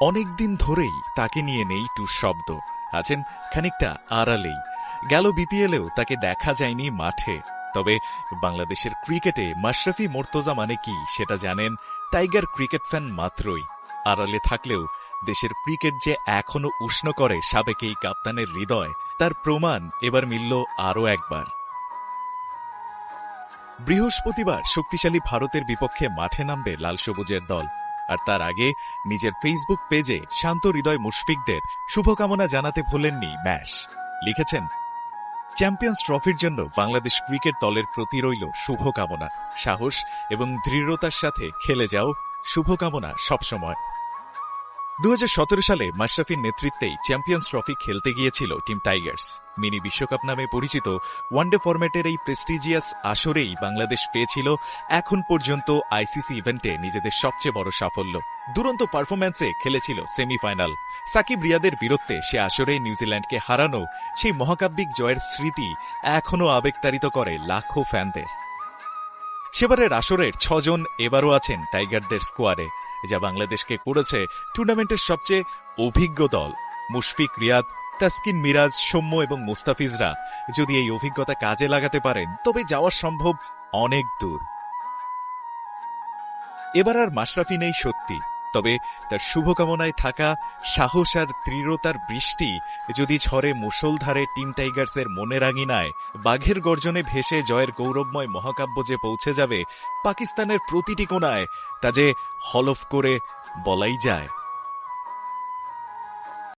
অনেকদিন ধরেই তাকে নিয়ে নেই টু শব্দ। আছেন খানিকটা আড়ালেই। গেল বিপিএলেও তাকে দেখা যায়নি মাঠে। তবে বাংলাদেশের ক্রিকেটে মাশরাফি মোর্তজা মানে কি সেটা জানেন টাইগার ক্রিকেট ফ্যান মাত্রই। আড়ালে থাকলেও দেশের ক্রিকেট যে এখনও উষ্ণ করে সাবেক এই কাপ্তানের হৃদয়, তার প্রমাণ এবার মিলল আরও একবার। বৃহস্পতিবার শক্তিশালী ভারতের বিপক্ষে মাঠে নামবে লাল সবুজের দল। আর তার আগে নিজের ফেসবুক পেজে শান্ত হৃদয় মুশফিকদের শুভকামনা জানাতে ভুলেননি ম্যাশ। লিখেছেন চ্যাম্পিয়ন্স ট্রফির জন্য বাংলাদেশ ক্রিকেট দলের প্রতি রইল শুভকামনা, সাহস এবং দৃঢ়তার সাথে খেলে যাও, শুভকামনা সবসময়। দু হাজার সতেরো সালে মাশরাফির নেতৃত্বেই চ্যাম্পিয়ন্স ট্রফি খেলতে গিয়েছিল টিম টাইগার্স। মিনি বিশ্বকাপ নামে পরিচিত ওয়ানডে ফরম্যাটের এই প্রেস্টিজিয়াস আসরেই বাংলাদেশ পেয়েছিল এখন পর্যন্ত আইসিসি ইভেন্টে নিজেদের সবচেয়ে বড় সাফল্য। দুরন্ত পারফরম্যান্সে খেলেছিল সেমিফাইনাল। সাকিব রিয়াদের বীরত্বে সে আসরে নিউজিল্যান্ডকে হারানো সেই মহাকাব্যিক জয়ের স্মৃতি এখনও আবেগতাড়িত করে লাখো ফ্যানদের। সেবারের আসরের ছজন এবারও আছেন টাইগারদের স্কোয়াডে। যা বাংলাদেশকে করেছে টুর্নামেন্টের সবচেয়ে অভিজ্ঞ দল। মুশফিক, রিয়াদ, তাসকিন, মিরাজ, সৌম্য এবং মুস্তাফিজরা যদি এই অভিজ্ঞতা কাজে লাগাতে পারেন, তবে যাওয়া সম্ভব অনেক দূর। এবার আর মাশরাফি নেই সত্যি। তবে তার শুভকামনায় থাকা সাহস আর দৃঢ়তার বৃষ্টি যদি ঝরে মুসলধারে টিম টাইগার্সের মনের রাঙিনায় বাঘের গর্জনে ভেসে জয়ের গৌরবময় মহাকাব্য যে পৌঁছে যাবে, পাকিস্তানের প্রতিটি কোনায় তা যে হলফ করে বলাই যায়।